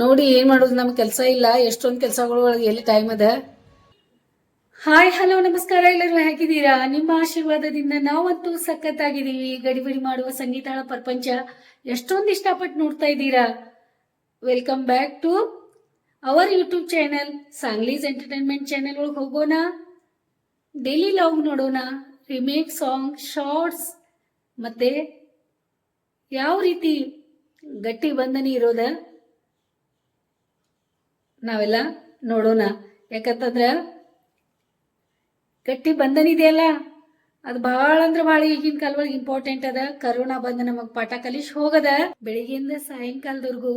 ನೋಡಿ ಏನ್ ಮಾಡೋದು, ನಮ್ಗೆ ಕೆಲಸ ಇಲ್ಲ. ಎಷ್ಟೊಂದು ಕೆಲಸಗಳ ಒಳಗೆ ಎಲ್ಲಿ ಟೈಮ್ ಅದ? ಹಾಯ್ ಹಲೋ ನಮಸ್ಕಾರ. ಎಲ್ಲರೂ ಹೇಗಿದ್ದೀರಾ? ನಿಮ್ಮ ಆಶೀರ್ವಾದದಿಂದ ನಾವಂತೂ ಸಖತ್ತಾಗಿದ್ದೀವಿ. ಗಡಿಬಿಡಿ ಮಾಡುವ ಸಂಗೀತಾಳ ಪ್ರಪಂಚ ಎಷ್ಟೊಂದು ಇಷ್ಟಪಟ್ಟು ನೋಡ್ತಾ ಇದ್ದೀರಾ? Welcome back to our YouTube channel ಸಾಂಗ್ಲೀಸ್ entertainment channel ಒಳಗೆ ಹೋಗೋಣ. ಡೈಲಿ ಲಾಗ್ ನೋಡೋಣ. ರಿಮೇಕ್ ಸಾಂಗ್ ಶಾರ್ಟ್ಸ್ ಮತ್ತೆ ಯಾವ ರೀತಿ ಗಟ್ಟಿ ಬಂಧನಿ ಇರೋದ? ನಾವೆಲ್ಲ ನೋಡೋಣ. ಯಾಕಂತಂದ್ರೆ ಗಟ್ಟಿ ಬಂಧನ ಇದೆಯಲ್ಲ? ಅದು ಭಾಳ ಅಂದ್ರೆ ಭಾಳ ಈಗಿನ ಕಾಲ ಒಳಗೆ ಇಂಪಾರ್ಟೆಂಟ್ ಅದ. ಕರೋನಾ ಬಂದ ನಮಗ್ ಪಾಠ ಕಲಿಸ್ ಹೋಗದ. ಬೆಳಿಗ್ಗೆಯಿಂದ ಸಾಯಂಕಾಲದವರೆಗೂ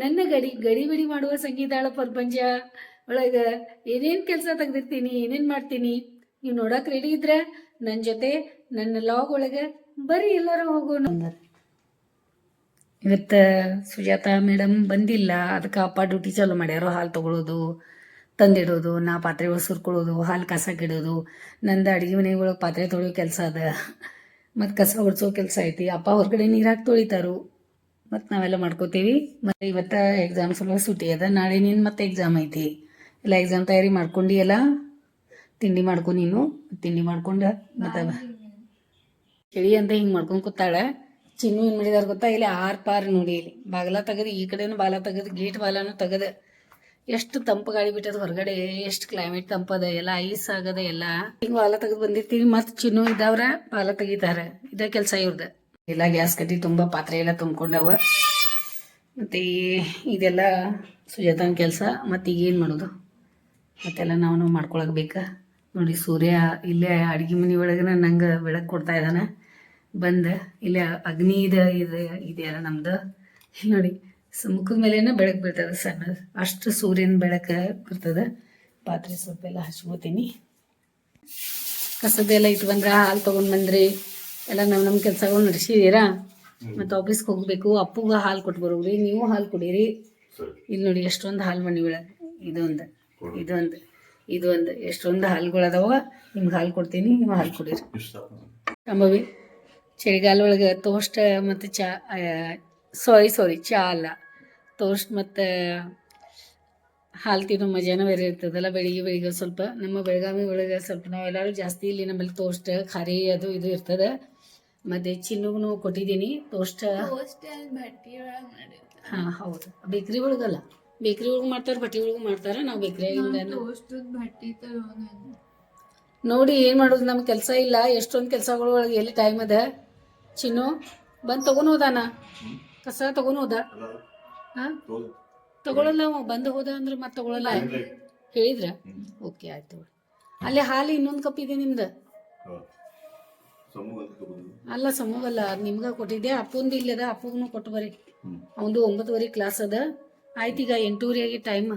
ನನ್ನ ಗಡಿ ಗಡಿ ಬಿಡಿ ಮಾಡುವ ಸಂಗೀತಾಳ ಪ್ರಪಂಚ ಒಳಗ ಏನೇನ್ ಕೆಲಸ ತೆಗ್ದಿರ್ತೀನಿ, ಏನೇನ್ ಮಾಡ್ತೀನಿ, ನೀವು ನೋಡಕ್ ರೆಡಿ ಇದ್ರ ನನ್ನ ಜೊತೆ ನನ್ನ ಲಾಗ್ ಒಳಗ ಬರೀ ಎಲ್ಲರೂ ಹೋಗೋಣ. ಇವತ್ತು ಸುಜಾತ ಮೇಡಮ್ ಬಂದಿಲ್ಲ. ಅದಕ್ಕೆ ಅಪ್ಪ ಡ್ಯೂಟಿ ಚಾಲು ಮಾಡ್ಯಾರೋ ಹಾಲು ತೊಗೊಳೋದು ತಂದಿಡೋದು ನಾ ಪಾತ್ರೆ ಸುರ್ಕೊಳ್ಳೋದು ಹಾಲು ಕಸಕ್ಕೆ ಇಡೋದು ನಂದು ಅಡುಗೆ ಮನೆ ಒಳಗೆ ಪಾತ್ರೆ ತೊಳೆಯೋ ಕೆಲಸ ಅದ. ಮತ್ತು ಕಸ ಹೊಡ್ಸೋ ಕೆಲಸ ಐತಿ. ಅಪ್ಪ ಹೊರಗಡೆ ನೀರಾಗಿ ತೊಳಿತಾರು. ಮತ್ತು ನಾವೆಲ್ಲ ಮಾಡ್ಕೋತೀವಿ. ಮತ್ತು ಇವತ್ತು ಎಕ್ಸಾಮ್ ಸ್ವಲ್ಪ ಸುಟಿ ಅದ. ನಾಳೆ ನೀನು ಮತ್ತೆ ಎಕ್ಸಾಮ್ ಐತಿ? ಎಲ್ಲ ಎಕ್ಸಾಮ್ ತಯಾರಿ ಮಾಡ್ಕೊಂಡು ಎಲ್ಲ ತಿಂಡಿ ಮಾಡ್ಕೊ ನೀನು? ತಿಂಡಿ ಮಾಡ್ಕೊಂಡು? ಮತ್ತೆ ಚಳಿ ಅಂತ ಹಿಂಗೆ ಮಾಡ್ಕೊಂಡು ಕೂತಾಳೆ. ಚಿನ್ನು ಏನು ಮಾಡಿದಾರ ಗೊತ್ತಾ? ಇಲ್ಲಿ ಆರ್ ಪಾರ್ ನೋಡಿ ಇಲ್ಲಿ. ಬಾಗಲ ತೆಗೆದು ಈ ಕಡೆನೂ ಬಾಲ ತೆಗೆದು ಗೇಟ್ ಬಾಲನು ತೆಗೆದು ಎಷ್ಟು ತಂಪು ಗಾಳಿ ಬಿಟ್ಟದ ಹೊರಗಡೆ, ಎಷ್ಟು ಕ್ಲೈಮೇಟ್ ತಂಪದ ಎಲ್ಲ ಐಸ್ ಆಗದ ಎಲ್ಲ. ಹಿಂಗೆ ಬಾಲ ತೆಗೆದು ಬಂದಿರ್ತೀವಿ, ಮತ್ತು ಚಿನ್ನು ಇದ್ದವ್ರ ಬಾಲ ತೆಗಿತಾರೆ. ಇದೇ ಕೆಲಸ ಇವ್ರದ. ಎಲ್ಲ ಗ್ಯಾಸ್ ಕಟ್ಟಿ ತುಂಬ ಪಾತ್ರೆ ಎಲ್ಲ ತುಂಬ್ಕೊಂಡವ. ಮತ್ತು ಇದೆಲ್ಲ ಸುಜಾತನ ಕೆಲಸ. ಮತ್ತು ಈಗ ಏನು ಮಾಡೋದು? ಮತ್ತೆಲ್ಲ ನಾವು ಮಾಡ್ಕೊಳಕ್ ಬೇಕಾ. ನೋಡಿ, ಸೂರ್ಯ ಇಲ್ಲೇ ಅಡುಗೆ ಮನೆ ಒಳಗನ ನಂಗೆ ಬೆಳಕು ಕೊಡ್ತಾ ಇದ್ದಾನೆ ಬಂದ. ಇಲ್ಲಿ ಅಗ್ನಿ ಇದೆ ಇದೆ ಇದೆಯಲ್ಲ ನಮ್ದು. ಇಲ್ಲಿ ನೋಡಿ ಸುಮುಖದ ಮುಖದ ಮೇಲೇನೆ ಬೆಳಕು ಬೀಳ್ತದೆ ಸಣ್ಣ. ಅಷ್ಟು ಸೂರ್ಯನ ಬೆಳಕು ಬರ್ತದೆ. ಪಾತ್ರೆ ಸ್ವಲ್ಪ ಎಲ್ಲ ಹಚ್ಕೋತೀನಿ. ಕಸದೆಲ್ಲ ಇಟ್ಟು ಬಂದ್ರೆ ಹಾಲು ತೊಗೊಂಡು ಬಂದ್ರಿ. ಎಲ್ಲ ನಾವು ನಮ್ಮ ಕೆಲಸಗಳು ನಡೆಸಿದೀರಾ? ಮತ್ತು ಆಫೀಸ್ಗೆ ಹೋಗಬೇಕು. ಅಪ್ಪುಗೆ ಹಾಲು ಕೊಟ್ಟು ಬರೋಗ್ರಿ ನೀವು ಹಾಲು ಕುಡೀರಿ. ಇಲ್ಲಿ ನೋಡಿ ಎಷ್ಟೊಂದು ಹಾಲು ಮನೆ ಒಳಗೆ ಇದೊಂದು ಇದೊಂದು ಇದೊಂದು ಎಷ್ಟೊಂದು ಹಾಲುಗಳದಾವ. ನಿಮ್ಗೆ ಹಾಲು ಕೊಡ್ತೀನಿ ನೀವು ಹಾಲು ಕುಡೀರಿ. ಅಂಬವಿ ಚಳಿಗಾಲ ಒಳಗೆ ತೋಸ್ಟ್ ಮತ್ತು ಚಾ ಸಾರಿ ಸಾರಿ ಚಾ ಅಲ್ಲ. ತೋಸ್ಟ್ ಮತ್ತು ಹಾಲು ತಿನ್ನೋ ಮಜಾನ ಬೇರೆ ಇರ್ತದಲ್ಲ ಬೆಳಿಗ್ಗೆ ಬೆಳಿಗ್ಗೆ ಸ್ವಲ್ಪ. ನಮ್ಮ ಬೆಳಗಾವಿ ಒಳಗೆ ಸ್ವಲ್ಪ ನಾವೆಲ್ಲರೂ ಜಾಸ್ತಿ ಇಲ್ಲಿ ನಮ್ಮಲ್ಲಿ ತೋಸ್ಟ್ ಖಾರಿ ಅದು ಇದು ಇರ್ತದೆ. ಮತ್ತು ಚಿನ್ನುಗೂ ಕೊಟ್ಟಿದ್ದೀನಿ ತೋಸ್ಟ್ ಹಾಂ ಹೌದು. ಬೇಕ್ರಿ ಒಳಗಲ್ಲ. ಬೇಕ್ರಿ ಒಳಗೆ ಮಾಡ್ತಾರೆ ಬಟ್ಟೆ ಒಳಗೆ ಮಾಡ್ತಾರೆ ನಾವು ತರೋ ನೋಡಿ ಏನು ಮಾಡೋದು ನಮ್ಮ ಕೆಲಸ ಇಲ್ಲ. ಎಷ್ಟೊಂದು ಕೆಲಸಗಳು ಒಳಗೆ ಎಲ್ಲಿ ಟೈಮ್ ಅದ. ಚಿನ್ನು, ಬಂದು ತಗೊಂಡು ಹೋದಾನ? ಕಸ ತಗೊಂಡು ಹೋದ? ಹಾಂ? ತಗೊಳಲ್ಲ ಅವ, ಬಂದು ಹೋದ ಅಂದ್ರೆ ಮತ್ತೆ ತಗೊಳಲ್ಲ? ಹೇಳಿದ್ರ? ಓಕೆ, ಆಯ್ತು ಅಲ್ಲಿ ಹಾಲು ಇನ್ನೊಂದು ಕಪ್ ಇದೆ ನಿಮ್ದು? ಅಲ್ಲ ಸಮೂಹಲ್ಲ ನಿಮ್ಗ ಕೊಟ್ಟಿದ್ದೆ. ಅಪ್ಪಂದು ಇಲ್ಲದ ಅಪ್ಪಗೂ ಕೊಟ್ಟು ಬರ್ರಿ. ಅವಂದು ಒಂಬತ್ತುವರೆ ಕ್ಲಾಸ್ ಅದ. ಆಯ್ತೀಗ ಎಂಟೂವರೆಗೆ ಟೈಮ್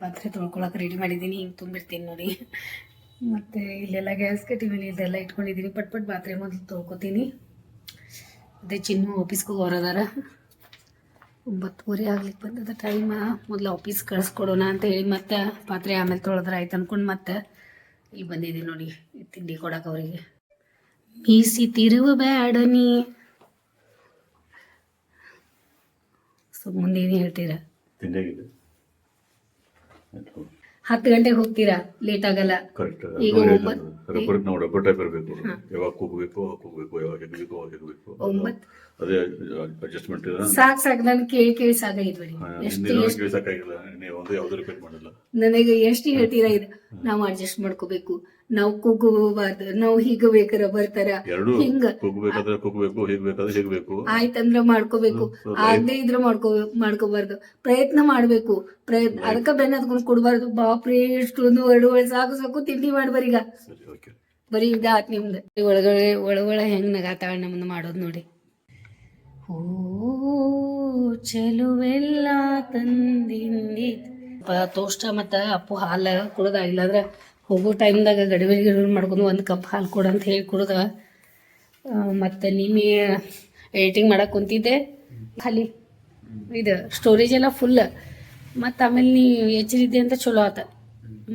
ಪಾತ್ರೆ ತೊಳ್ಕೊಳಕ್ ರೆಡಿ ಮಾಡಿದ್ದೀನಿ, ಹಿಂಗೆ ತುಂಬಿರ್ತೀನಿ ನೋಡಿ. ಮತ್ತು ಇಲ್ಲೆಲ್ಲ ಗ್ಯಾಸ್ ಕಟ್ಟಿ ಇದೆಲ್ಲ ಇಟ್ಕೊಂಡಿದ್ದೀನಿ ಪಟ್ ಪಟ್ ಪಾತ್ರೆ ಮೊದಲು ತೊಳ್ಕೊತೀನಿ. ಅದೇ ಚಿನ್ನು ಆಫೀಸ್ಗೆ ಹೋಗೋರದಾರ ಒಂಬತ್ತುವರೆ ಆಗ್ಲಿಕ್ಕೆ ಬಂದದ ಟೈಮ ಮೊದಲು ಆಫೀಸ್ ಕಳಿಸ್ಕೊಡೋಣ ಅಂತ ಹೇಳಿ ಮತ್ತೆ ಪಾತ್ರೆ ಆಮೇಲೆ ತೊಳೆದ್ರೆ ಆಯ್ತು ಅಂದ್ಕೊಂಡು ಮತ್ತೆ ಇಲ್ಲಿ ಬಂದಿದ್ದೀನಿ ನೋಡಿ ತಿಂಡಿ ಕೊಡಕ್ಕೆ ಅವರಿಗೆ. ಮೀಸಿ ತಿರುವ ಬೇಡ ನೀ. ಸೊ ಮುಂದೇನು ಹೇಳ್ತೀರಾ? ಹತ್ತು ಗಂಟೆಗೆ ಹೋಗ್ತೀರಾ? ಲೇಟ್ ಆಗಲ್ಲ. ಕರೆಕ್ಟ್ ಈಗ ಒಂಬತ್ತು ರಬ್ಬರ್ ನಾವು ರಬ್ಬರ್ ಟೈಪ್ ಇರಬೇಕು ಯಾವಾಗ ಕೂಗಬೇಕು ಅವಾಗ ಕೂಗಬೇಕು ಯಾವಾಗ ಹೆಗ್ಬೇಕು ಅವಾಗ ಹೆಗ್ಬೇಕು ಒಂಬತ್ತು ಅದೇ ಅಡ್ಜಸ್ಟ್ಮೆಂಟ್ ಇದೆ ಸಾಕ್ ಸಾಕ್ ನನ್ ಕೇಳಿ ಕೇಳಿ ಸಾಕಾಗಿದ್ವಿ ಬಿಡಿ ಎಷ್ಟು ಹಿಂದಿನ ಎಷ್ಟು ಕೇಳಿಸಕ್ಕಾಗಿಲ್ಲ ನೀವು ಒಂದು ಯಾವ್ದು ರಿಪೀಟ್ ಮಾಡಿಲ್ಲ. ನನಗೆ ಎಷ್ಟು ಹೇಳ್ತೀರಾ ಇದು? ನಾವು ಅಡ್ಜಸ್ಟ್ ಮಾಡ್ಕೋಬೇಕು. ನಾವು ಕುಗ್ಗುವಾದ ನಾವು ಹೀಗ ಬೇಕಾರ ಬರ್ತಾರ? ಎರಡು ಹಿಂಗ. ಕೂಗಬೇಕಾದ್ರೆ ಕೂಗಬೇಕು ಹೇಗ್ ಬೇಕಾದ್ರೆ ಹೇಗಬೇಕು. ಆಯ್ತಂದ್ರ ಮಾಡ್ಕೋಬೇಕು. ಆಗದೆ ಇದ್ರ ಮಾಡ್ಕೋ ಮಾಡ್ಕೋಬಾರ್ದು. ಪ್ರಯತ್ನ ಮಾಡ್ಬೇಕು. ಪ್ರಯತ್ನ ಅದಕ್ಕ ಬೆನ್ನ ಹತ್ಕೊಂಡು ಕೊಡ್ಬಾರ್ದು. ಬಾಪ್ರಿ ಇಷ್ಟೊಂದು ಎರಡು ಸಾಕು ಸಾಕು ತಿಂಡಿ ಮಾಡ್ಬರೀಗ ಬರೀ ಇದಾತ್ ನಿಮ್ದು. ಒಳಗಡೆ ಒಳಗೊಳ ಹೆಂಗ್ ನಗಾತಾಳ ನಮ್ಮನ್ನ ಮಾಡೋದ್ ನೋಡಿ. ಓ ಚೆಲುವೆಲ್ಲ ತಂದಿಂದಿ ತೋಷ್ಟ ಮತ್ತ ಅಪ್ಪು ಹಾಲ ಕುಡದ ಇಲ್ಲಾಂದ್ರೆ ಹೋಗೋ ಟೈಮ್ದಾಗ ಗಡಿಬಿಡಿ ಗಿಡಿಬಿಡಿ ಮಾಡ್ಕೊಂಡು ಒಂದು ಕಪ್ ಹಾಲು ಕೊಡು ಅಂತ ಹೇಳಿ ಕುಡ್ದ ಮತ್ತು ನಿನ್ನೆ ಎಡಿಟಿಂಗ್ ಮಾಡೋಕೆ ಕುಂತಿದ್ದೆ. ಖಾಲಿ. ಇದು ಸ್ಟೋರೇಜ್ ಎಲ್ಲ ಫುಲ್ ಮತ್ತು ಆಮೇಲೆ ನೀ ಎಚ್ಚರಿದ್ದೆ ಅಂತ ಚಲೋ ಆತ.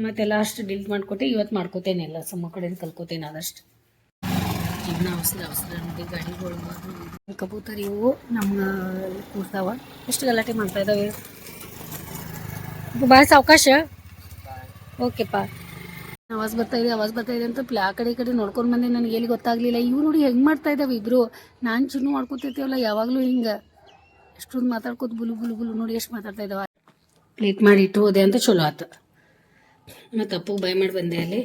ಮತ್ತೆಲ್ಲ ಅಷ್ಟು ಡಿಲೀಟ್ ಮಾಡ್ಕೊಟ್ಟೆ ಇವತ್ತು ಮಾಡ್ಕೋತೇನೆ ಎಲ್ಲ ಸಮ ಕಡೆಯಿಂದ ಕಲ್ಕೋತೇನೆ ಆದಷ್ಟು. ಜೀವನ ಅವಸರ ಅವಸರ ನೋಡಿ ಗಾಡಿಗಳು ಅದು ಇದು. ಕಬೂತರ್ ಇವು ನಮ್ಮ ಕೂರ್ತಾವ. ಎಷ್ಟು ಗಲಾಟೆ ಮಾಡ್ತಾ ಇದ್ದಾವೆ ಬಾಯ್. ಸಾವಕಾಶ ಓಕೆಪ್ಪ. ಆವಾಜ್ ಬರ್ತಾ ಇದೆ ಆವಾಜ್ ಬರ್ತಾ ಇದೆ ಅಂತ ಆ ಕಡೆ ಈ ಕಡೆ ನೋಡ್ಕೊಂಡು ಬಂದೆ. ನನಗೆ ಎಲ್ಲಿ ಗೊತ್ತಾಗ್ಲಿಲ್ಲ. ಇವ್ರು ನೋಡಿ ಹೆಂಗೆ ಮಾಡ್ತಾ ಇದ್ದಾವೆ ಇಬ್ರು. ನಾನು ಚಿನ್ನು ಮಾಡ್ಕೊತಿರ್ತೀವಲ್ಲ ಯಾವಾಗಲೂ ಹಿಂಗೆ. ಎಷ್ಟೊಂದು ಮಾತಾಡ್ಕೋತ ಬುಲು ಬುಲು ಬುಲು ನೋಡಿ ಎಷ್ಟು ಮಾತಾಡ್ತಾ ಇದಾವ. ಪ್ಲೇಟ್ ಮಾಡಿ ಇಟ್ಟು ಹೋದೆ ಅಂತ ಚಲೋ ಆತು. ಮತ್ತು ಅಪ್ಪಗೆ ಬೈ ಮಾಡಿ ಬಂದೆ ಅಲ್ಲಿ.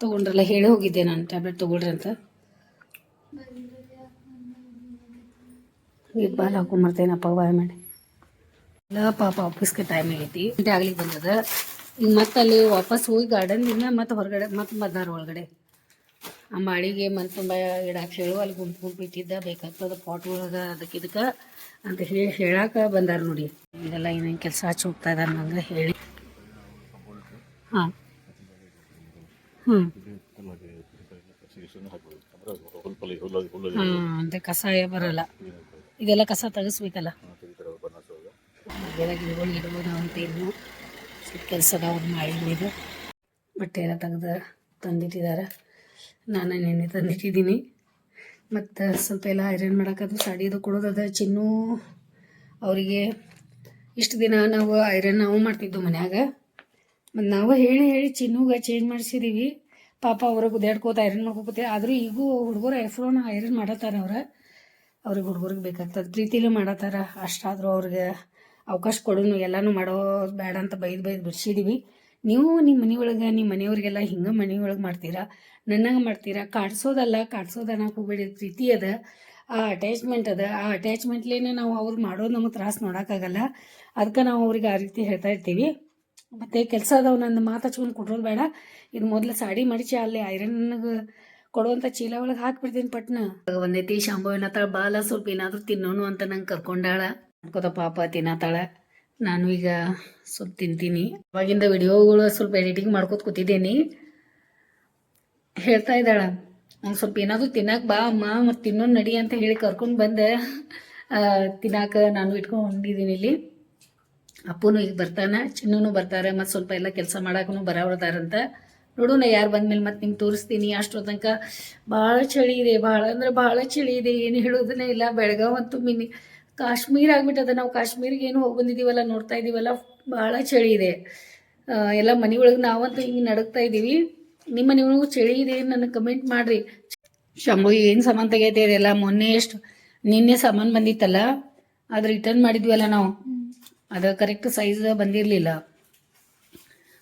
ತೊಗೊಂಡ್ರಲ್ಲ, ಹೇಳಿ ಹೋಗಿದ್ದೆ ನಾನು. ಟ್ಯಾಬ್ಲೆಟ್ ತೊಗೊಳ್ರಿ ಅಂತ. ಬಾಲ್ ಹಾಕೊಂಬರ್ತೇನೆ ಅಪ್ಪ ಬಾಯ್ ಮಾಡಿ. ಇಲ್ಲ ಪಾಪ ಆಫೀಸ್ಗೆ ಟೈಮ್ ಆಗೈತಿ. ಆಗ್ಲಿಕ್ಕೆ ಬಂದದ. ಈಗ ಮತ್ತೆ ಅಲ್ಲಿ ವಾಪಸ್ ಹೋಗಿ ಗಾರ್ಡನ್ದಿಂದ ಮತ್ತೆ ಹೊರಗಡೆ ಮತ್ತೆ ಮದ್ದಾರ ಒಳಗಡೆ. ಆ ಮಾಳಿಗೆ ಮನ್ ತುಂಬ ಇಡಾಕ್ ಹೇಳು ಅಲ್ಲಿ ಗುಂಪು ಗುಂಪು ಇಟ್ಟಿದ್ದ ಬೇಕಾಗ್ತದ ಪಾಟ್ ಒಳಗ ಅದಕ್ಕೆ ಇದಕ್ಕೆ ಅಂತ ಹೇಳಿ ಹೇಳಾಕ ಬಂದಾರ ನೋಡಿ. ಇದೆಲ್ಲ ಏನೇನು ಕೆಲಸ ಹಚ್ಚಿ ಹೋಗ್ತಾ ಇದಾರೆ ನಂಗೆ ಹೇಳಿ. ಹಾಂ. ಹ್ಞೂ ಹಾಂ ಅಂತ ಕಸ ಬರಲ್ಲ. ಇದೆಲ್ಲ ಕಸ ತೆಗಿಸ್ಬೇಕಲ್ಲ. ಗಿಡಗಳು ಗಿಡಗಳು ಅಂತ ಅಂತೇನು ಕೆಲಸ ಅವ್ರು ಮಾಡಿದ್ದು ಬಟ್ಟೆ ಎಲ್ಲ ತೆಗೆದು ತಂದಿಟ್ಟಿದ್ದಾರೆ. ನಾನು ನಿನ್ನೆ ತಂದಿಟ್ಟಿದ್ದೀನಿ. ಮತ್ತು ಸ್ವಲ್ಪ ಎಲ್ಲ ಐರನ್ ಮಾಡೋಕ್ಕದು ಸಾಡಿದು ಕೊಡೋದದ ಚಿನ್ನು ಅವರಿಗೆ ಇಷ್ಟು ದಿನ ನಾವು ಐರನ್ ನಾವು ಮಾಡ್ತಿದ್ದು ಮನ್ಯಾಗ. ಮತ್ತು ನಾವು ಹೇಳಿ ಹೇಳಿ ಚಿನ್ನುಗೆ ಚೇಂಜ್ ಮಾಡಿಸಿದ್ದೀವಿ ಪಾಪ ಅವ್ರಿಗೆ ಗುದ್ದಾಡ್ಕೋತ ಐರನ್ ಮಾಡ್ಕೋತೀವಿ ಆದರೂ ಈಗೂ ಹುಡುಗರು ಐಫ್ರೋನ ಐರನ್ ಮಾಡತ್ತಾರ ಅವ್ರು. ಅವ್ರಿಗೆ ಹುಡುಗರಿಗೆ ಬೇಕಾಗ್ತದೆ. ಪ್ರೀತಿಲೂ ಮಾಡತ್ತಾರ. ಅಷ್ಟಾದರೂ ಅವ್ರಿಗೆ ಅವಕಾಶ ಕೊಡೋನು, ಎಲ್ಲಾನು ಮಾಡೋ ಬೇಡ ಅಂತ ಬೈದು ಬೈದು ಬಿಡ್ಸಿದೀವಿ. ನೀವು ನಿಮ್ಮ ಮನೆಯೊಳಗೆ ನಿಮ್ಮ ಮನೆಯವ್ರಿಗೆಲ್ಲ ಹಿಂಗೆ ಮನೆಯೊಳಗೆ ಮಾಡ್ತೀರಾ? ನನ್ನಂಗೆ ಮಾಡ್ತೀರಾ? ಕಾಡ್ಸೋದಲ್ಲ, ಕಾಡ್ಸೋದು ಅನ್ನೋಕೆ ಹೋಗ್ಬೇಡಿ. ಪ್ರೀತಿ ಅದ, ಆ ಅಟ್ಯಾಚ್ಮೆಂಟ್ ಅದ. ಆ ಅಟ್ಯಾಚ್ಮೆಂಟ್ಲೇನೆ ನಾವು ಅವ್ರು ಮಾಡೋದು ನಮಗೆ ತ್ರಾಸು ನೋಡೋಕ್ಕಾಗಲ್ಲ ಅದಕ್ಕೆ ನಾವು ಅವ್ರಿಗೆ ಆ ರೀತಿ ಹೇಳ್ತಾ ಇರ್ತೀವಿ. ಮತ್ತು ಕೆಲಸ ಅದಾವ ನನ್ನ ಮಾತು ಹಚ್ಕೊಂಡು ಬೇಡ. ಇದು ಮೊದಲು ಸಾಡಿ ಮಡಿಚಿ ಅಲ್ಲಿ ಐರನ್ಗೆ ಕೊಡುವಂಥ ಚೀಲ ಒಳಗೆ ಹಾಕ್ಬಿಡ್ತೀನಿ ಪಟ್ನ. ಒಂದೈತಿ ಶಾಂಭವಿನ ಬಾಲ ಸ್ವಲ್ಪ ಏನಾದರೂ ತಿನ್ನೋನು ಅಂತ ನಂಗೆ ಕರ್ಕೊಂಡಾಳ. ಅನ್ಕೋತ ಪಾಪ ತಿನ್ನತಾಳ ನಾನು ಈಗ ಸ್ವಲ್ಪ ತಿಂತೀನಿ. ಅವಾಗಿಂದ ವಿಡಿಯೋಗಳು ಸ್ವಲ್ಪ ಎಡಿಟಿಂಗ್ ಮಾಡ್ಕೋತ ಕೂತಿದ್ದೀನಿ. ಹೇಳ್ತಾ ಇದ್ದಾಳ ಅವ್ನು ಸ್ವಲ್ಪ ಏನಾದರೂ ತಿನ್ನಕ್ಕೆ ಬಾ ಅಮ್ಮ, ಮತ್ತು ತಿನ್ನೋ ನಡಿ ಅಂತ ಹೇಳಿ ಕರ್ಕೊಂಡು ಬಂದೆ. ತಿನ್ನಕ್ಕೆ ನಾನು ಇಟ್ಕೊಂಡಿದ್ದೀನಿ ಇಲ್ಲಿ. ಅಪ್ಪನೂ ಈಗ ಬರ್ತಾನೆ ಚಿನ್ನೂ ಬರ್ತಾರೆ, ಮತ್ತು ಸ್ವಲ್ಪ ಎಲ್ಲ ಕೆಲಸ ಮಾಡೋಕ್ಕೂ ಬರೋರ್ದಾರಂತ ನೋಡೋಣ ಯಾರು ಬಂದ್ಮೇಲೆ ಮತ್ತೆ ನಿಮ್ಗೆ ತೋರಿಸ್ತೀನಿ. ಅಷ್ಟರ ತನಕ ಭಾಳ ಚಳಿ ಇದೆ, ಭಾಳ ಅಂದ್ರೆ ಭಾಳ ಚಳಿ ಇದೆ, ಏನು ಹೇಳೋದನ್ನೇ ಇಲ್ಲ. ಬೆಳಗಾವ್ ಅಂತೂ ಮಿನಿ ಕಾಶ್ಮೀರ ಆಗ್ಬಿಟ್ಟದ. ನಾವು ಕಾಶ್ಮೀರಿಗೆ ಏನು ಹೋಗಿ ಬಂದಿದ್ದೀವಲ್ಲ ನೋಡ್ತಾ ಇದ್ದೀವಲ್ಲ ಭಾಳ ಚಳಿ ಇದೆ. ಎಲ್ಲ ಮನೆ ಒಳಗೆ ನಾವಂತೂ ಹಿಂಗೆ ನಡಕ್ತಾ ಇದ್ದೀವಿ ನಿಮ್ಮ ಮನೆಯೊಳಗೂ ಚಳಿ ಇದೆ ನನಗೆ ಕಮೆಂಟ್ ಮಾಡ್ರಿ. ಶಂಭು, ಏನು ಸಾಮಾನು ತೆಗೈತೆ ಇದೆಲ್ಲ? ಮೊನ್ನೆ ಎಷ್ಟು, ನಿನ್ನೆ ಸಾಮಾನು ಬಂದಿತ್ತಲ್ಲ? ಅದು ರಿಟರ್ನ್ ಮಾಡಿದ್ವಲ್ಲ ನಾವು. ಅದು ಕರೆಕ್ಟ್ ಸೈಜ್ ಬಂದಿರಲಿಲ್ಲ.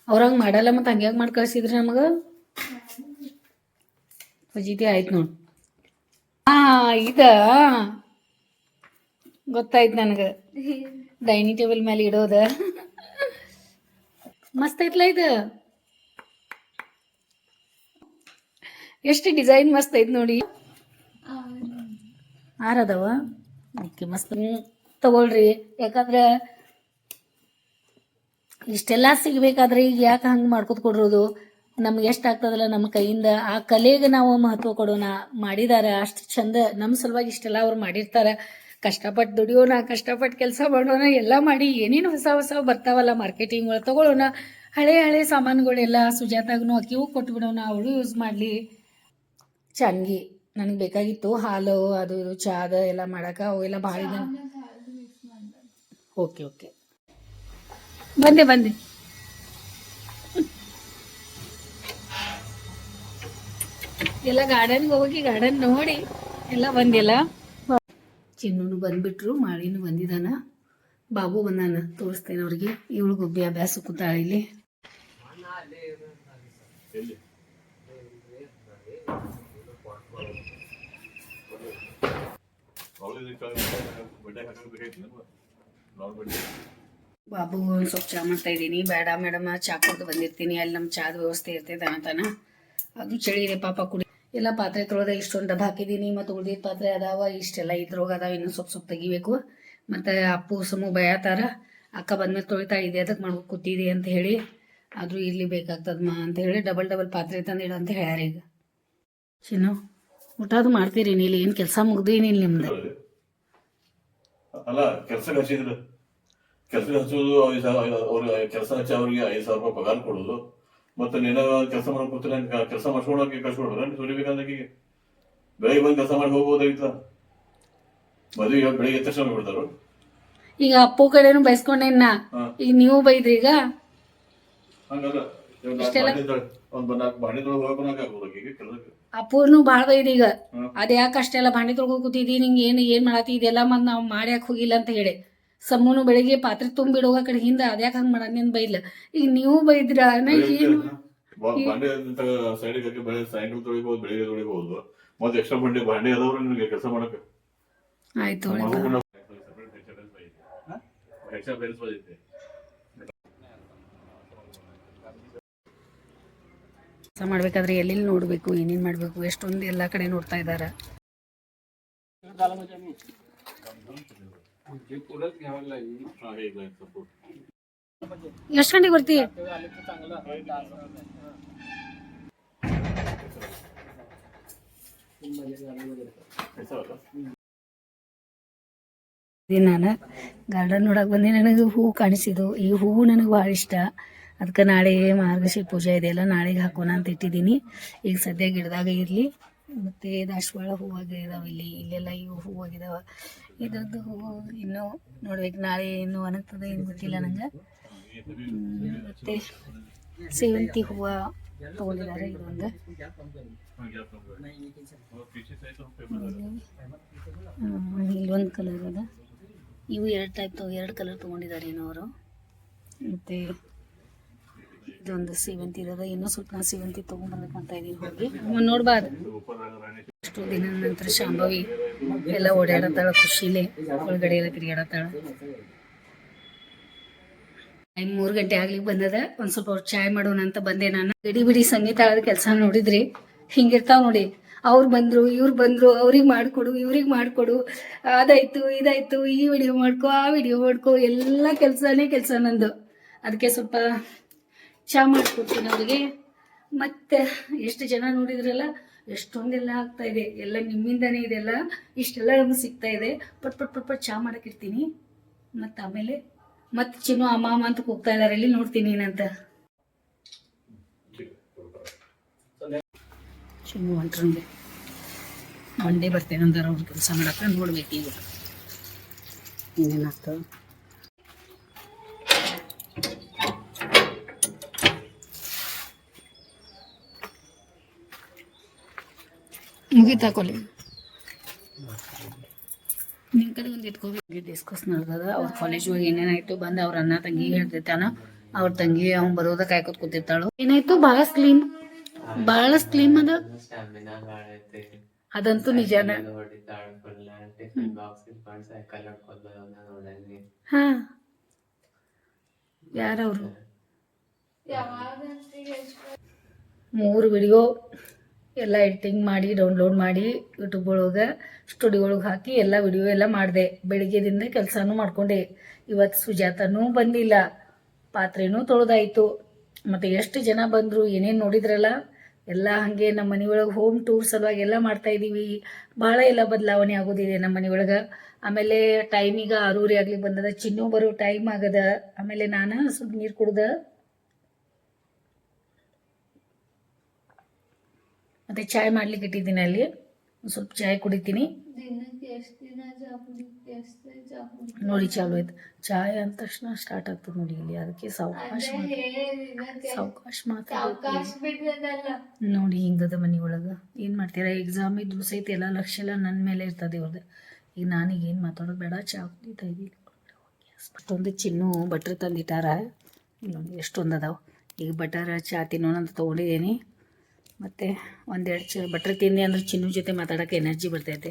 ಅವ್ರು ಹಂಗೆ ಮಾಡಲ್ಲ ಮತ್ತು ಹಂಗ್ಯಾಗ ಮಾಡಿ ಕಳ್ಸಿದ್ರಿ ನಮಗೆ? ಫಜೀತಿ ಆಯ್ತು ನೋಡಿ. ಹಾಂ ಇದ ಗೊತ್ತಾಯ್ತು ನನಗೆ. ಡೈನಿಂಗ್ ಟೇಬಲ್ ಮೇಲೆ ಇಡೋದ. ಮಸ್ತ್ ಐತ್ಲ ಇದು? ಎಷ್ಟು ಡಿಸೈನ್ ಮಸ್ತ್ ಐತ್ ನೋಡಿ. ಆರದವ? ಮಸ್ತ್. ತಗೊಳ್ರಿ. ಯಾಕಂದ್ರೆ ಇಷ್ಟೆಲ್ಲ ಸಿಗ್ಬೇಕಾದ್ರೆ ಈಗ ಯಾಕೆ ಹಂಗೆ ಮಾಡ್ಕೊತ ಕೊಡ್ರೋದು? ನಮ್ಗೆ ಎಷ್ಟು ಆಗ್ತದಲ್ಲ ನಮ್ಮ ಕೈಯಿಂದ. ಆ ಕಲೆಗೆ ನಾವು ಮಹತ್ವ ಕೊಡೋಣ. ಮಾಡಿದಾರ ಅಷ್ಟು ಚಂದ. ನಮ್ಮ ಸಲುವಾಗಿ ಇಷ್ಟೆಲ್ಲ ಅವ್ರು ಮಾಡಿರ್ತಾರೆ. ಕಷ್ಟಪಟ್ಟು ದುಡಿಯೋಣ ಕಷ್ಟಪಟ್ಟು ಕೆಲಸ ಮಾಡೋಣ ಎಲ್ಲ ಮಾಡಿ ಏನೇನು ಹೊಸ ಹೊಸ ಬರ್ತಾವಲ್ಲ ಮಾರ್ಕೆಟಿಂಗ್ ಒಳಗೆ ತಗೊಳ್ಳೋಣ. ಹಳೆ ಹಳೆ ಸಾಮಾನುಗಳೆಲ್ಲ ಸುಜಾತಾಗೂ ಅಕ್ಕಿಗೂ ಕೊಟ್ಬಿಡೋಣ ಅವಳು ಯೂಸ್ ಮಾಡಲಿ. ಚೆನ್ನಾಗಿ ನನಗೆ ಬೇಕಾಗಿತ್ತು ಹಾಲು ಅದು ಇದು ಚಾದ ಎಲ್ಲ ಮಾಡೋಕೆ ಅವೆಲ್ಲ ಭಾಳ ಇದೆ ಓಕೆ ಓಕೆ. ಬಂದೆ ಬಂದೆ. ಎಲ್ಲ ಗಾರ್ಡನ್ಗೆ ಹೋಗಿ ಗಾರ್ಡನ್ ನೋಡಿ ಎಲ್ಲ ಬಂದಿಲ್ಲ. ಚಿನ್ನೂನು ಬಂದ್ಬಿಟ್ರು, ಮಾಳಿನೂ ಬಂದಿದ್ದಾನ ಬಾಬು ಬಂದಾನ, ತೋರಿಸ್ತೇನೆ ಅವ್ರಿಗೆ. ಇವಳಿಗೆ ಒಬ್ಬ ಅಭ್ಯಾಸ ಕೂತಾಳೆ ಇಲ್ಲಿ. ಬಾಬು ಒಂದು ಸ್ವಲ್ಪ ಚಾ ಮಾಡ್ತಾ ಇದ್ದೀನಿ. ಬೇಡ ಮೇಡಮ್ ಚಾ ಕುಡ್ದು ಬಂದಿರ್ತೀನಿ. ಅಲ್ಲಿ ನಮ್ಮ ಚಾದ ವ್ಯವಸ್ಥೆ ಇರ್ತೈತೆ ಅಂತಾನ ಅದು ಚಳಿ ಇದೆ, ಪಾಪ ಕುಡಿ ಎಲ್ಲ ಪಾತ್ರೆ ತೊಳೆದ ಇಷ್ಟೊಂದು ಡಬ್ಬ ಹಾಕಿದ್ದೀನಿ, ಮತ್ತು ಉಳ್ದಿದ್ದ ಪಾತ್ರೆ ಅದಾವ, ಇಷ್ಟೆಲ್ಲ ಇದ್ರೋಗ ಅದಾವ, ಇನ್ನೂ ಸ್ವಲ್ಪ ಸ್ವಲ್ಪ ತೆಗಿಬೇಕು. ಮತ್ತು ಅಪ್ಪು, ಸಮು ಬಯತಾರ, ಅಕ್ಕ ಬಂದ್ಮೇಲೆ ತೊಳಿತಾ ಇದೆ ಅದಕ್ಕೆ ಮಾಡ್ಬೇಕು ಕೂತಿದೆ ಅಂತ ಹೇಳಿ, ಆದರೂ ಇರಲಿ ಬೇಕಾಗ್ತದಮ್ಮ ಅಂತ ಹೇಳಿ ಡಬಲ್ ಡಬಲ್ ಪಾತ್ರೆ ತಂದಿಡು ಅಂತ ಹೇಳ್ಯಾರ ಈಗ. ಚಿನ್ನು ಊಟ ಅದು ಮಾಡ್ತೀರಿ ಇಲ್ಲಿ, ಏನು ಕೆಲಸ ಮುಗ್ದೇನಿಲ್ಲ ನಿಮ್ದು? ಅಲ್ಲ, ಕೆಲಸ ಹಚ್ಚಿದ್ರು ಕೆಲಸ ಹಚ್ಚೋದು ಕೆಲಸ ಹಚ್ಚಿ ಅವ್ರಿಗೆ ಐದು ಸಾವಿರ ರೂಪಾಯಿ ಪಗಾರ ಕೊಡೋದು. ಮತ್ತೆ ನೀನ ಕೆಲಸ ಮಾಡಕ್ ಕೂತಿಲ್ಲ ಕೆಲಸ ಮಾಡ್ಸ್ಕೊಳಕ್ಕೆ ಕಳ್ಸ್ಕೊಡ್ಬೇಡ ಸುರಿಬೇಕಾದ್ರೆ ಬೆಳಿಗ್ಗೆ ಬಂದು ಕೆಲಸ ಮಾಡಿ ಹೋಗ್ಬೋದಾಗಿತ್ತ ಮದುವೆ ಬೆಳಿಗ್ಗೆ ತಕ್ಷಣ ಬಿಡ್ತಾರ ಈಗ ಅಪ್ಪು ಕಡೆನು ಬೈಸ್ಕೊಂಡೇನ ಹಾ. ಈಗ ನೀವು ಬೈದ್ರಿ ಈಗ? ಹಂಗಲ್ಲ. ಅಪ್ಪುನು ಭಾಳ ಬೈದ್ರಿ ಈಗ. ಅದ್ಯಾಕ ಅದ್ ಯಾಕೆ ಅಷ್ಟೆಲ್ಲ ಭಾಂಡಿ ತೊಳ್ಕೊ ಕೂತಿದ್ದಿ ನಿಂಗೆ ಏನು ಏನ್ ಮಾಡತ್ತಿ ಇದೆಲ್ಲ ಮತ್ ನಾವ್ ಮಾಡ್ಯಾಕ ಹೋಗಿಲ್ಲ ಅಂತ ಹೇಳಿ. ಸಮ್ಮನು ಬೆಳಿಗ್ಗೆ ಪಾತ್ರೆ ತುಂಬಿಡುವ ಕಡೆ ಹಿಂದೆ ಅದ್ಯಾಕ ಹಂಗ ಮಾಡ ನಿನ್ ಬೈಲ? ಈಗ ನೀವು ಬೈದ್ರ? ಏನು? ಬಾ- ಬಾಂಡೆ ಸೈಡಿಗೆ ಹಾಕಿ ಬೆಳೆ ಸಾಯಂಕಾಲ ತೊಳಿಬಹುದು ಬೆಳಿಗ್ಗೆ ತೊಳಿಬಹುದು ಮತ್ತೆ ಎಕ್ಸ್ಟ್ರಾ ಬಂಡಿ ಬಾಂಡೆ ಅದಾವ್ರ ನಿಮಗೆ ಕೆಲಸ ಮಾಡಕ್ಕೆ ಆಯ್ತು ಮಾಡ್ಬೇಕಾದ್ರೆ ಎಲ್ಲೆಲ್ಲಿ ನೋಡ್ಬೇಕು ಏನೇನ್ ಮಾಡ್ಬೇಕು ಎಷ್ಟೊಂದು ಎಲ್ಲಾ ಕಡೆ ನೋಡ್ತಾ ಸಪೋರ್ಟ್ ಎಷ್ಟು ಗಂಟೆಗೆ ಬರ್ತೀವಿ ನಾನು. ಗಾರ್ಡನ್ ನೋಡಕ್ ಬಂದೆ. ನನಗೆ ಹೂವು ಕಾಣಿಸಿದ್ದು. ಈ ಹೂವು ನನಗೆ ಭಾಳ ಇಷ್ಟ. ಅದಕ್ಕೆ ನಾಳೆ ಮಾರ್ಗಶಿ ಪೂಜೆ ಇದೆಯಲ್ಲ ನಾಳೆಗೆ ಹಾಕೋಣ ಅಂತ ಇಟ್ಟಿದ್ದೀನಿ. ಈಗ ಸದ್ಯ ಗಿಡದಾಗ ಇರಲಿ. ಮತ್ತು ದಾಸವಾಳ ಹೂವಾಗೆ ಇದಾವೆ ಇಲ್ಲಿ, ಇಲ್ಲೆಲ್ಲ ಇವು ಹೂವಾಗಿದಾವೆ. ಇದೊಂದು ಹೂವು ಇನ್ನೂ ನೋಡ್ಬೇಕು, ನಾಳೆ ಇನ್ನೂ ಒಣಗ್ತದೆ ಏನು ಗೊತ್ತಿಲ್ಲ ನಂಗೆ. ಮತ್ತು ಸೇವಂತಿ ಹೂವು ತೊಗೊಂಡಿದ್ದಾರೆ ಇದೊಂದು. ಇಲ್ಲೊಂದು ಕಲರ್ ಅದ. ಇವು ಎರಡು ಟೈಪ್ ಎರಡು ಕಲರ್ ತೊಗೊಂಡಿದ್ದಾರೆ ಏನೋ ಅವರು. ಮತ್ತು ಇದೊಂದು ಸೇವಂತಿ ಇರೋದ ಇನ್ನೂ ಸ್ವಲ್ಪ ನಾ ಸೇವಂತಿ ತೊಗೊಂಡ್ಬರ್ಬೇಕಂತ ಇದೀನಿ ಹೋಗಿ. ನೋಡ್ಬಾರ್ದು. ಎಷ್ಟು ದಿನ ನಂತರ ಶಾಂಭವಿ ಎಲ್ಲ ಓಡಾಡತ್ತಾಳ ಖುಷಿಲೇ ಒಳಗಡೆ ಎಲ್ಲ ತಿರುಗಾಡತ್ತಾಳ. ಟೈಮ್ ಮೂರು ಗಂಟೆ ಆಗ್ಲಿಕ್ಕೆ ಬಂದದ ಒಂದು ಸ್ವಲ್ಪ ಚಾಯ್ ಮಾಡೋಣ ಅಂತ ಬಂದೆ ನಾನು. ಬಿಡಿ ಬಿಡಿ ಸಂಗೀತ ಆದ ಕೆಲಸ ನೋಡಿದ್ರಿ ಹಿಂಗಿರ್ತಾವ ನೋಡಿ. ಅವ್ರು ಬಂದ್ರು ಇವ್ರು ಬಂದ್ರು ಅವ್ರಿಗೆ ಮಾಡ್ಕೊಡು ಇವ್ರಿಗೆ ಮಾಡ್ಕೊಡು ಅದಾಯ್ತು ಇದಾಯ್ತು ಈ ವಿಡಿಯೋ ಮಾಡ್ಕೊ ಆ ವಿಡಿಯೋ ಮಾಡ್ಕೊ ಎಲ್ಲ ಕೆಲಸನೇ ಕೆಲಸ ನಂದು. ಅದಕ್ಕೆ ಸ್ವಲ್ಪ ಚಾ ಮಾಡ್ಕೊಡ್ತೀನಿ ಅವ್ರಿಗೆ. ಮತ್ತೆ ಎಷ್ಟು ಜನ ನೋಡಿದ್ರಲ್ಲ, ಎಷ್ಟೊಂದೆಲ್ಲ ಆಗ್ತಾ ಇದೆ, ಎಲ್ಲ ನಿಮ್ಮಿಂದನೇ ಇದೆಲ್ಲ ಇಷ್ಟೆಲ್ಲ ನಮ್ಗೆ ಸಿಗ್ತಾ ಇದೆ. ಪಟ್ ಪಟ್ ಪಟ್ ಪಟ್ ಚಾ ಮಾಡಕ್ಕಿರ್ತೀನಿ ಮತ್ತೆ ಆಮೇಲೆ, ಮತ್ತೆ ಚಿನ್ನು ಅಮ್ಮ ಅಮ್ಮ ಅಂತ ಕೂಗ್ತಾ ಇದಾರೆ ಇಲ್ಲಿ ನೋಡ್ತೀನಿ ಏನಂತ. ಚಿನ್ನು ಹೊಂಟ್ರಂಗೆ ಮಂಡೇ ಬರ್ತೇನೆ ಅಂದಾರ ಅವ್ರ ಕೆಲಸ ಮಾಡಕ್ಕೆ ನೋಡ್ಬೇಕು ಈಗ. ಏನೇನಾಗ್ತದೆ ಮುಗೀತಾ ಕೊಲೆ ನಿಮ್ ಕಡೆ ಒಂದು ಇಟ್ಕೋಬೇಕು. ಡಿಸ್ಕಸ್ ನಡೆದದ. ಅವ್ರ ಕಾಲೇಜ್ ಒಳಗೆ ಏನೇನಾಯ್ತು ಬಂದು ಅವ್ರ ಅಣ್ಣ ತಂಗಿ ಹೇಳ್ತಿರ್ತಾನ. ಅವ್ರ ತಂಗಿ ಅವ್ನ್ ಬರೋದ ಕಾಯ್ಕೊತ್ ಕೂತಿರ್ತಾಳು. ಏನಾಯ್ತು? ಬಹಳ ಸ್ಲೀಮ್ ಬಹಳ ಸ್ಲೀಮ್ ಅದ. ಅದಂತೂ ನಿಜಾನ. ಹಾ. ಯಾರವ್ರು? ಮೂರು ವಿಡಿಯೋ ಎಲ್ಲ ಎಡಿಟಿಂಗ್ ಮಾಡಿ ಡೌನ್ಲೋಡ್ ಮಾಡಿ ಯೂಟ್ಯೂಬ್ ಒಳಗೆ ಸ್ಟುಡಿಯೋ ಒಳಗೆ ಹಾಕಿ ಎಲ್ಲ ವಿಡಿಯೋ ಎಲ್ಲ ಮಾಡಿದೆ. ಬೆಳಿಗ್ಗೆದಿಂದ ಕೆಲಸನೂ ಮಾಡ್ಕೊಂಡೆ. ಇವತ್ತು ಸುಜಾತನೂ ಬಂದಿಲ್ಲ. ಪಾತ್ರೆನೂ ತೊಳೆದಾಯ್ತು. ಮತ್ತು ಎಷ್ಟು ಜನ ಬಂದರು, ಏನೇನು ನೋಡಿದ್ರಲ್ಲ, ಎಲ್ಲ ಹಾಗೆ ನಮ್ಮ ಮನೆಯೊಳಗೆ ಹೋಮ್ ಟೂರ್ ಸಲುವಾಗಿ ಎಲ್ಲ ಮಾಡ್ತಾ ಇದ್ದೀವಿ. ಭಾಳ ಎಲ್ಲ ಬದಲಾವಣೆ ಆಗೋದಿದೆ ನಮ್ಮ ಮನೆಯೊಳಗೆ. ಆಮೇಲೆ ಟೈಮಿಗೆ ಆರೂರಿ ಆಗ್ಲಿಕ್ಕೆ ಬಂದದ. ಚಿನ್ನು ಬರೋ ಟೈಮ್ ಆಗದ. ಆಮೇಲೆ ನಾನು ಸ್ವಲ್ಪ ನೀರು ಕುಡ್ದ ಮತ್ತೆ ಚಾಯ್ ಮಾಡ್ಲಿಕ್ಕೆ ಇಟ್ಟಿದ್ದೀನಿ ಅಲ್ಲಿ. ಸ್ವಲ್ಪ ಚಾಯ್ ಕುಡಿತೀನಿ. ನೋಡಿ ಚಾಲು ಆಯ್ತು. ಚಾಯ್ ಅಂದ ತಕ್ಷಣ ಸ್ಟಾರ್ಟ್ ಆಗ್ತದೆ ನೋಡಿ ಇಲ್ಲಿ. ಅದಕ್ಕೆ ಸಾವಕಾಶ ಸಾವಕಾಶ ಮಾತಾಡ ನೋಡಿ ಹಿಂಗದ ಮನೆ ಒಳಗೆ. ಏನು ಮಾಡ್ತೀರಾ? ಎಕ್ಸಾಮ್ ಇದ್ರು ಸಹಿತ ಎಲ್ಲ ಲಕ್ಷ್ಯ ಎಲ್ಲ ನನ್ನ ಮೇಲೆ ಇರ್ತದೆ ಇವ್ರದ್ದು ಈಗ ನಾನೀಗ ಏನು ಮಾತಾಡೋದು? ಬೇಡ ಚಾ ಕುಡಿತಾ ಇದ್ದೀನಿ. ಅಷ್ಟೊಂದು ಚಿನ್ನು ಬಟ್ರ್ ತಂದಿಟ್ಟಾರ. ಇಲ್ಲೊಂದು ಎಷ್ಟೊಂದು ಅದಾವೆ. ಈಗ ಬಟರ್ ಚಾ ತಿನ್ನೋಣ ಅಂತ ತೊಗೊಂಡಿದ್ದೀನಿ. ಮತ್ತು ಒಂದೆರಡು ಚ ಬಟ್ರ್ ತಿಂದೆ ಅಂದ್ರೆ ಚಿನ್ನು ಜೊತೆ ಮಾತಾಡೋಕೆ ಎನರ್ಜಿ ಬರ್ತೈತೆ.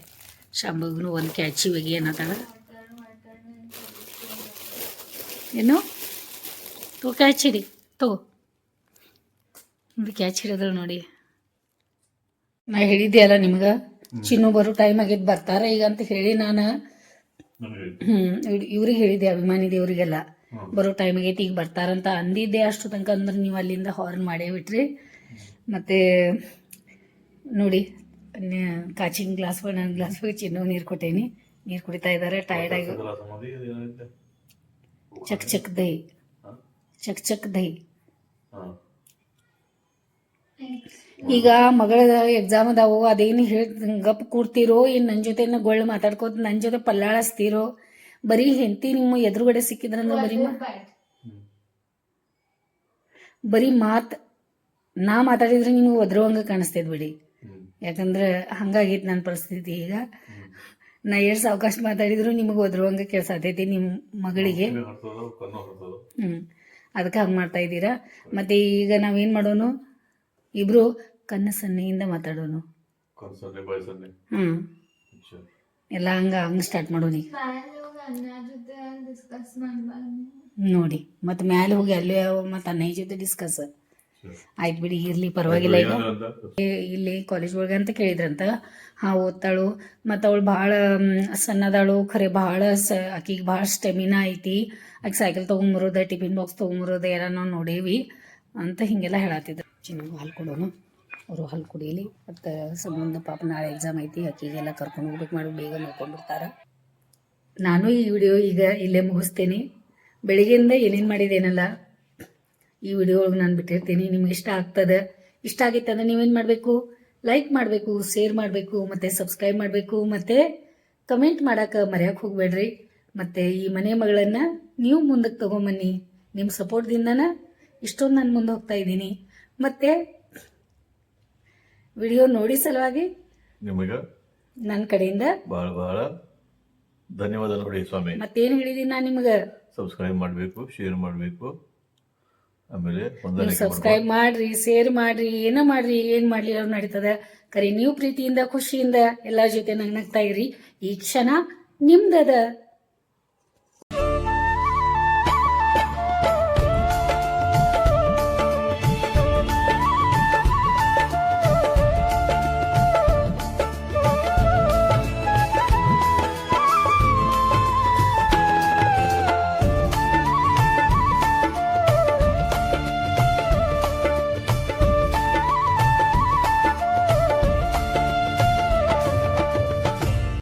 ಶಾಂಬಗೂ ಒಂದು ಕ್ಯಾಚಿ ಒಗಿ ಏನತ್ತಾಳ ಏನು? ತೋ ಕ್ಯಾಚ್ ಹಿಡಿ ಒಂದು ನೋಡಿ ಕ್ಯಾಚ್ ಹಿಡಿದ್ರು ನೋಡಿ. ನಾ ಹೇಳಿದ್ದೆ ಅಲ್ಲ ನಿಮ್ಗೆ? ಚಿನ್ನು ಬರೋ ಟೈಮ್ ಆಗಿದ್ದು ಬರ್ತಾರೆ ಈಗ ಅಂತ ಹೇಳಿ ನಾನು ಹ್ಞೂ ಇವ್ರಿಗೆ ಹೇಳಿದ್ದೆ ಅಭಿಮಾನಿ ದೇವರಿಗೆಲ್ಲ. ಬರೋ ಟೈಮ್ ಆಗೈತಿ ಈಗ ಬರ್ತಾರಂತ ಅಂದಿದ್ದೆ ಅಷ್ಟು ತನಕ ಅಂದ್ರೆ ನೀವು ಅಲ್ಲಿಂದ ಹಾರ್ನ್ ಮಾಡೇ ಬಿಟ್ರಿ. ಮತ್ತೆ ನೋಡಿ ಕಾಚಿನ ಗ್ಲಾಸ್ ನನ್ನ ಗ್ಲಾಸ್ ಚಿನ್ನ ನೀರು ಕೊಟ್ಟೇನಿ. ನೀರು ಕುಡಿತಾ ಇದ್ದಾರೆ ಟೈರ್ಡ್ ಆಗಿ. ಚಕ್ ಚಕ್ ದಹಿ ಚಕ್ ಚಕ್ ದಹಿ ಈಗ ಮಗಳ ಎಕ್ಸಾಮ್ ಅದಾವು, ಅದೇನು ಹೇಳ್, ಗಪ್ ಕೂಡ್ತಿರೋ, ಏನು ನನ್ನ ಜೊತೆ ಗೊಳ್ಳು ಮಾತಾಡ್ಕೋತ ನನ್ನ ಜೊತೆ ಪಲ್ಲಾಳಿಸ್ತಿರೋ, ಬರೀ ಹೆಂಡತಿ ನಿಮ್ಮ ಎದುರುಗಡೆ ಸಿಕ್ಕಿದ್ರಂದ್ರೆ ಬರೀ ಬರೀ ಮಾತ್ ನಾ ಮಾತಾಡಿದ್ರೆ ನಿಮಗೆ ಒದ್ರೋಂಗ ಕಾಣಿಸ್ತೈತೆ ಬಿಡಿ. ಯಾಕಂದ್ರೆ ಹಂಗಾಗೈತಿ ನನ್ನ ಪರಿಸ್ಥಿತಿ ಈಗ. ನಾ ಎಷ್ಟು ಸಾವಕಾಶ ಮಾತಾಡಿದ್ರು ನಿಮಗೆ ಕೆಲಸ ಸಾಧ್ಯತೆ ನಿಮ್ಮ ಮಗಳಿಗೆ. ಹ್ಞೂ ಅದಕ್ಕೆ ಹಂಗೆ ಮಾಡ್ತಾ ಇದ್ದೀರಾ. ಮತ್ತೆ ಈಗ ನಾವೇನು ಮಾಡೋನು? ಇಬ್ರು ಕನ್ನ ಸನ್ನೆಯಿಂದ ಮಾತಾಡೋನು. ಹ್ಞೂ ಹ್ಮ್. ಎಲ್ಲ ಹಂಗ ಹಂಗೆ ಸ್ಟಾರ್ಟ್ ಡಿಸ್ಕಸ್ ನೋಡಿ ಮತ್ತೆ ಮ್ಯಾಲೆ ಹೋಗಿ ಅಲ್ಲೇ ಮತ್ತೆ ಅನ್ನ ಜೊತೆ ಡಿಸ್ಕಸ್ ಆಯ್ತು ಬಿಡಿ ಇರ್ಲಿ ಪರವಾಗಿಲ್ಲ ಈಗ. ಇಲ್ಲಿ ಕಾಲೇಜ್ ಒಳಗೆ ಅಂತ ಕೇಳಿದ್ರಂತ. ಹಾ ಓದ್ತಾಳು. ಮತ್ತು ಅವಳು ಭಾಳ ಸಣ್ಣದಾಳು ಖರೆ ಭಾಳ ಸ ಆಕಿಗೆ ಭಾಳ ಸ್ಟೆಮಿನಾ ಐತಿ. ಆಕೆ ಸೈಕಲ್ ತೊಗೊಂಬರೋದ ಟಿಫಿನ್ ಬಾಕ್ಸ್ ತಗೊಂಬರೋದ ಏನೋ ನಾವು ನೋಡೇವಿ ಅಂತ ಹೀಗೆಲ್ಲ ಹೇಳತ್ತಿದ್ರು ಚಿನ್ನ ಹಾಲು ಕೊಡೋನು. ಅವರು ಹಾಲು ಕುಡೀಲಿ. ಮತ್ತು ಸಂಬಂಧ ಪಾಪ ನಾಳೆ ಎಕ್ಸಾಮ್ ಐತಿ ಆಕಿಗೆಲ್ಲ ಕರ್ಕೊಂಡು ಹೋಗ್ಬೇಕು ಮಾಡಿ ಬೇಗ ಮಾಡ್ಕೊಂಡ್ಬಿಡ್ತಾರೆ ನಾನು ಈ ವಿಡಿಯೋ ಈಗ ಇಲ್ಲೇ ಮುಗಿಸ್ತೇನೆ. ಬೆಳಿಗ್ಗೆಯಿಂದ ಏನೇನು ಮಾಡಿದೇನಲ್ಲ ಈ ವಿಡಿಯೋ ಒಳಗೆ ನಾನು ಬಿಟ್ಟಿರ್ತೀನಿ. ನಿಮ್ಗೆ ಇಷ್ಟ ಆಗ್ತದೆ ಇಷ್ಟ ಆಗಿತ್ತು ಅಂದ್ರೆ ನೀವೇನು ಮಾಡಬೇಕು? ಲೈಕ್ ಮಾಡಬೇಕು ಶೇರ್ ಮಾಡಬೇಕು ಮತ್ತು ಸಬ್ಸ್ಕ್ರೈಬ್ ಮಾಡಬೇಕು ಮತ್ತು ಕಮೆಂಟ್ ಮಾಡಕ್ಕೆ ಮರೆಯೋಕೆ ಹೋಗಬೇಡ್ರಿ. ಮತ್ತು ಈ ಮನೆ ಮಗಳನ್ನು ನೀವು ಮುಂದಕ್ಕೆ ತೊಗೊಂಬನ್ನಿ. ನಿಮ್ಮ ಸಪೋರ್ಟ್ದಿಂದನ ಇಷ್ಟೊಂದು ನಾನು ಮುಂದೆ ಹೋಗ್ತಾ ಇದ್ದೀನಿ. ಮತ್ತು ವಿಡಿಯೋ ನೋಡಿ ಸಲುವಾಗಿ ನಿಮಗೆ ನನ್ನ ಕಡೆಯಿಂದ ಬಹಳ ಬಹಳ ಧನ್ಯವಾದ ನೋಡಿ ಸ್ವಾಮಿ. ಮತ್ತೇನು ಹೇಳಿದೀನಿ ನಾನು ನಿಮಗೆ? ಸಬ್ಸ್ಕ್ರೈಬ್ ಮಾಡಬೇಕು ಶೇರ್ ಮಾಡಬೇಕು. ಆಮೇಲೆ ಸಬ್ಸ್ಕ್ರೈಬ್ ಮಾಡ್ರಿ ಶೇರ್ ಮಾಡ್ರಿ ಏನ ಮಾಡ್ರಿ ಏನ್ ಮಾಡ್ಲಿ ಅವ್ರು ನಡೀತದ? ಕರೆ ನೀವು ಪ್ರೀತಿಯಿಂದ ಖುಷಿಯಿಂದ ಎಲ್ಲರ ಜೊತೆ ನಗ್ನಗ್ತಾ ಇರಿ. ಈ ಕ್ಷಣ ನಿಮ್ದದ